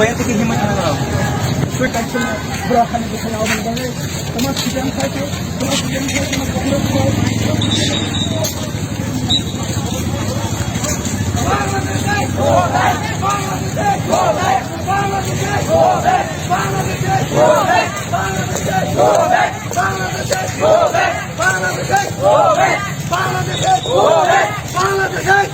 Pwede tikihimay ka na raw. Sir, kahit sa bro, kami gusto na ako ng bagay. Tumas, bigyan ka ito. Tumas, bigyan ka ito. Tumas, bigyan ka ito. Tumas, bigyan ka ito.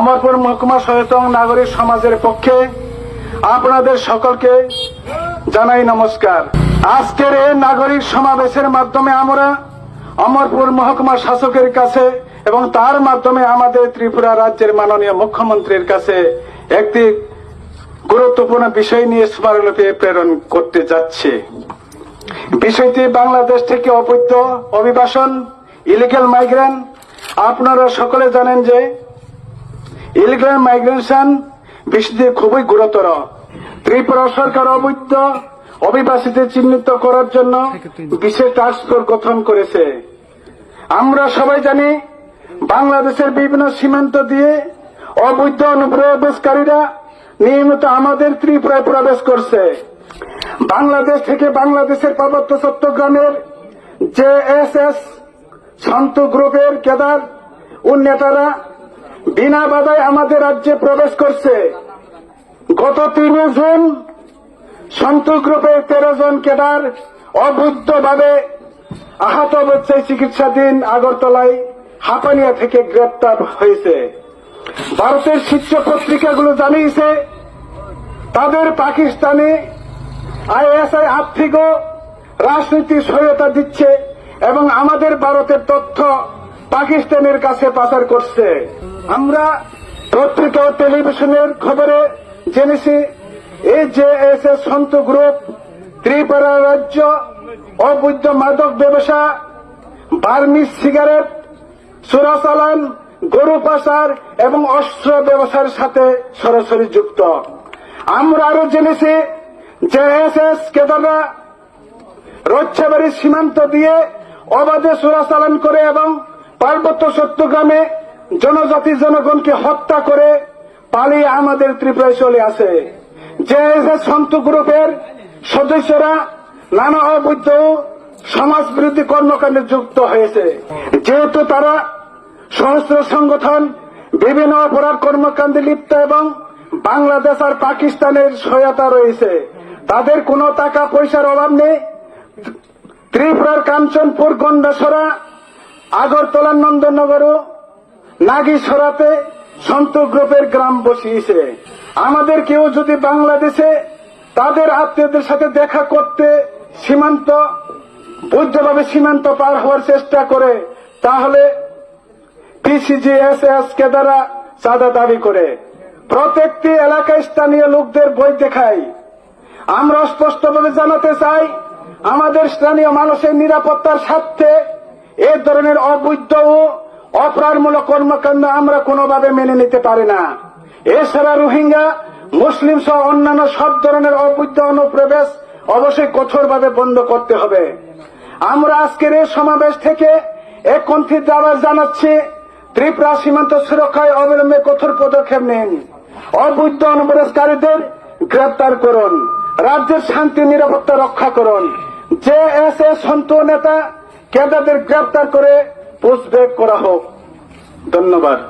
Amarpur মহকুমা সচেতন নাগরিক সমাজের পক্ষে আপনাদের সকলকে জানাই নমস্কার। আজকের এই নাগরিক সমাবেশের মাধ্যমে আমরা অমরপুর মহকুমা শাসকের কাছে এবং তার মাধ্যমে আমাদের ত্রিপুরা রাজ্যের মাননীয় মুখ্যমন্ত্রীর কাছে একটি গুরুত্বপূর্ণ বিষয় নিয়ে স্মারকলিপি প্রেরণ করতে যাচ্ছে। বিষয়টি বাংলাদেশ থেকে অবৈধ অভিবাসন ইলিগাল মাইগ্রেন্ট আপনারা সকলে জানেন যে ইলিগাল মাইগ্রেশন বিষয়টি খুবই গুরুতর। ত্রিপুরা সরকার অবৈধ অভিবাসীদের চিহ্নিত করার জন্য বিশেষ টাস্ক ফোর্স গঠন করেছে। আমরা সবাই জানি, বাংলাদেশের বিভিন্ন সীমান্ত দিয়ে অবৈধ অনুপ্রবেশকারীরা নিয়মিত আমাদের ত্রিপুরায় প্রবেশ করছে। বাংলাদেশ থেকে বাংলাদেশের পার্বত্য চট্টগ্রামের জে এস এস গ্রুপের কেদার ও নেতারা বিনা বাধায় আমাদের রাজ্যে প্রবেশ করছে। গত তিন জুন সন্ত গ্রুপের তেরো জন কেদার অবৈধভাবে আহত অবস্থায় চিকিৎসাধীন আগরতলায় হাপানিয়া থেকে গ্রেপ্তার হয়েছে। ভারতের শীর্ষ পত্রিকাগুলো জানিয়েছে, তাদের পাকিস্তানে আইএসআই আর্থিক ও রাজনৈতিক সহায়তা দিচ্ছে এবং আমাদের ভারতের তথ্য পাকিস্তানের কাছে পাচার করছে। আমরা পত্রিকা ও টেলিভিশনের খবরে জেনেছি, এই যে S S Sant group, Tripura রাজ্য, অবৈধ মাদক ব্যবসা বার্মিস সিগারেট চোরাচালান গরু পাচার এবং অস্ত্র ব্যবসার সাথে সরাসরি যুক্ত। আমরা আরও জেনেছি যে এস এস কেদাররা রচ্ছাবাড়ির সীমান্ত দিয়ে অবাধে চোরাচালান করে এবং পার্বত্য চট্টগ্রামে জনজাতি জনগণকে হত্যা করে পালিয়ে আমাদের ত্রিপুরায় চলে আসে। যে সন্ত গ্রুপের সদস্যরা নানা অবৈধ সমাজ বিরোধী কর্মকাণ্ডে যুক্ত হয়েছে, যেহেতু তারা সহস্র সংগঠন, বিভিন্ন অপরাধ কর্মকাণ্ডে লিপ্ত এবং বাংলাদেশ আর পাকিস্তানের সহায়তা রয়েছে। তাদের কোনো টাকা পয়সার অভাব নেই। ত্রিপুরার কাঞ্চনপুর, গন্ডাসরা, আগরতলা নন্দনগর ও নাগিসরাতে সন্ত গ্রুপের গ্রাম বসিয়েছে। আমাদের কেউ যদি বাংলাদেশে তাদের আত্মীয়দের সাথে দেখা করতে সীমান্ত, বৈধভাবে সীমান্ত পার হওয়ার চেষ্টা করে, তাহলে পিসিজি এস এস কে দ্বারা চাঁদা দাবি করে। প্রত্যেকটি এলাকায় স্থানীয় লোকদের বই দেখায়। আমরা স্পষ্টভাবে জানাতে চাই, আমাদের স্থানীয় মানুষের নিরাপত্তার স্বার্থে এ ধরনের অবৈধ ও অপরাধমূলক কর্মকাণ্ড আমরা কোনোভাবে মেনে নিতে পারি না। এছাড়া রোহিঙ্গা, মুসলিম সহ অন্যান্য সব ধরনের অবৈধ অনুপ্রবেশ অবশ্যই কঠোরভাবে বন্ধ করতে হবে। আমরা আজকের এই সমাবেশ থেকে এক কণ্ঠিত আওয়াজ জানাচ্ছি, ত্রিপুরা সীমান্ত সুরক্ষায় অবিলম্বে কঠোর পদক্ষেপ নিন। অবৈধ অনুপ্রবেশকারীদের গ্রেপ্তার করুন। রাজ্যের শান্তি, নিরাপত্তা রক্ষা করুন। যে এস সন্ত নেতা ক্যাডারদের গ্রেপ্তার করে পোস্টব্যাক করা হোক। ধন্যবাদ।